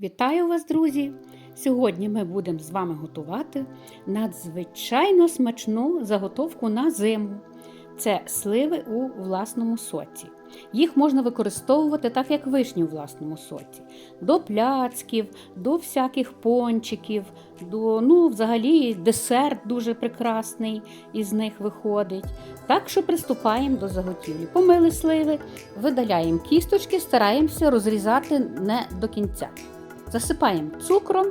Вітаю вас, друзі! Сьогодні ми будемо з вами готувати надзвичайно смачну заготовку на зиму. Це сливи у власному соці. Їх можна використовувати так, як вишні у власному соці. До пляцків, до всяких пончиків, до, ну, взагалі, десерт дуже прекрасний із них виходить. Так що приступаємо до заготівлі. Помили сливи, видаляємо кісточки, стараємося розрізати не до кінця. Засипаємо цукром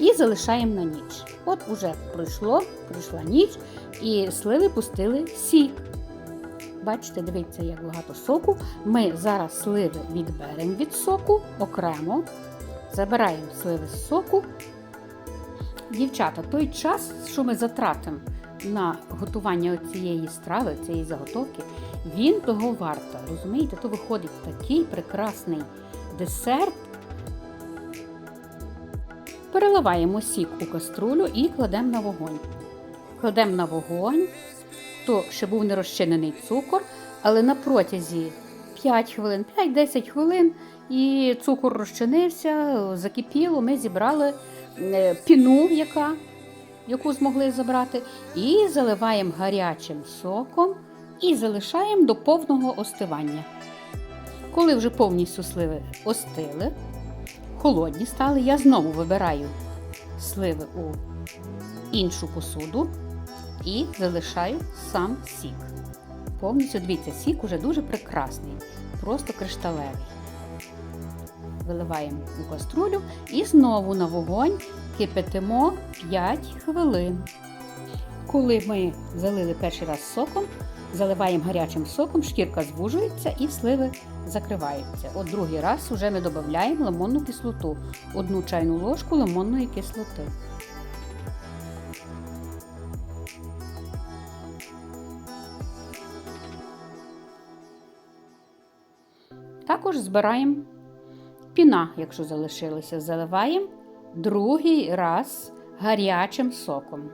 і залишаємо на ніч. От уже пройшло, пройшла ніч, і сливи пустили сік. Бачите, дивіться, як багато соку. Ми зараз сливи відберемо від соку окремо, забираємо сливи з соку. Дівчата, той час, що ми затратимо на готування цієї страви, цієї заготовки, він того варто. Розумієте, то виходить такий прекрасний десерт. Переливаємо сік у каструлю і кладемо на вогонь. Кладемо на вогонь, то ще був не розчинений цукор, але на протязі 5 хвилин, 5-10 хвилин, і цукор розчинився, закипіло, ми зібрали е, піну, яка, яку змогли забрати, і заливаємо гарячим соком і залишаємо до повного остивання. Коли вже повністю сливи остили, холодні стали, я знову вибираю сливи у іншу посуду і залишаю сам сік. Повністю дивіться, сік уже дуже прекрасний, просто кришталевий. Виливаємо у каструлю і знову на вогонь кипятимо 5 хвилин. Коли ми залили перший раз соком, заливаємо гарячим соком, шкірка звужується і сливи закриваються. От другий раз вже ми додаємо лимонну кислоту, одну чайну ложку лимонної кислоти. Також збираємо піна, якщо залишилося, заливаємо другий раз гарячим соком.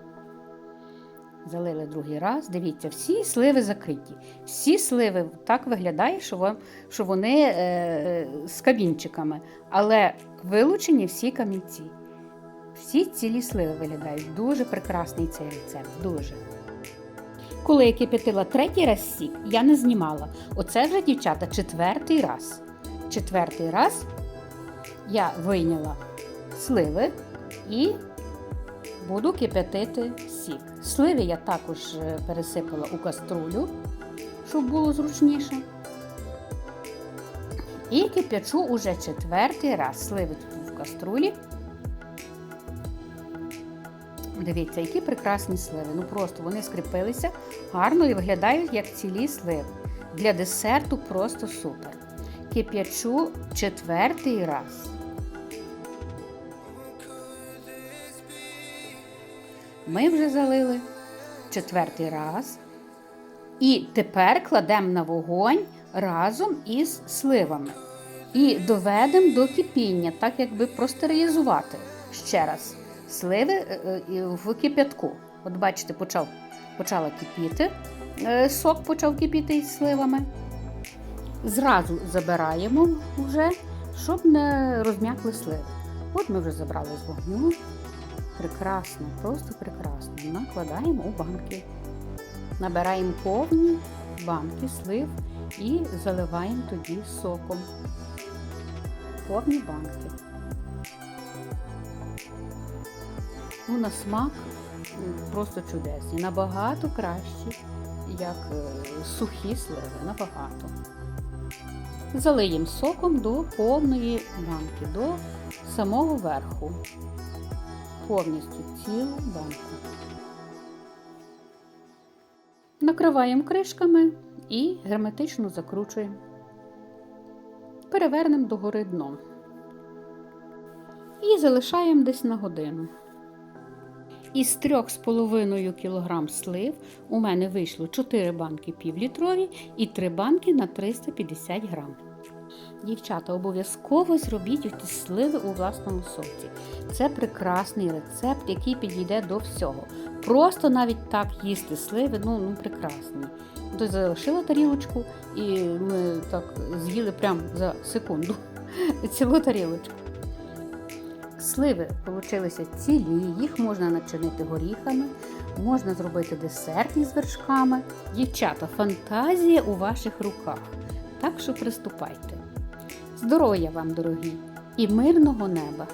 Залили другий раз. Дивіться, всі сливи закриті. Всі сливи так виглядає, що, вони е, е, з камінчиками. Але вилучені всі камінці. Всі цілі сливи виглядають. Дуже прекрасний цей рецепт. Дуже. Коли я кипятила третій раз сік, я не знімала. Оце вже, дівчата, четвертий раз. Четвертий раз я вийняла сливи і буду кипятити сік. Сливи я також е, пересипала у каструлю, щоб було зручніше. І кипячу уже четвертий раз. Сливи тут в каструлі. Дивіться, які прекрасні сливи. Ну просто вони скріпилися гарно і виглядають як цілі сливи. Для десерту просто супер. Кип'ячу четвертий раз. Ми вже залили четвертий раз. І тепер кладемо на вогонь разом із сливами. І доведемо до кипіння, так якби простерилізувати ще раз сливи е, е, в кип'ятку. От бачите, почав, почала кипіти, е, сок почав кипіти із сливами. Зразу забираємо вже, щоб не розм'якли сливи. От ми вже забрали з вогню. Прекрасно, просто прекрасно. Накладаємо у банки. Набираємо повні банки слив і заливаємо тоді соком. Повні банки. Ну, на смак просто чудесні. Набагато кращі, як сухі сливи. Набагато. Залиємо соком до повної банки, до самого верху. Повністю цілу банку. Накриваємо кришками і герметично закручуємо. Перевернемо догори дном. І залишаємо десь на годину. Із 3,5 кг слив у мене вийшло 4 банки півлітрові і 3 банки на 350 г. Дівчата, обов'язково зробіть ті сливи у власному соці. Це прекрасний рецепт, який підійде до всього. Просто навіть так їсти сливи, ну, ну прекрасні. То залишила тарілочку і ми так з'їли прямо за секунду цілу тарілочку. Сливи получилися цілі, їх можна начинити горіхами, можна зробити десерт із вершками. Дівчата, фантазія у ваших руках. Так що приступайте. Здоров'я вам, дорогі, і мирного неба!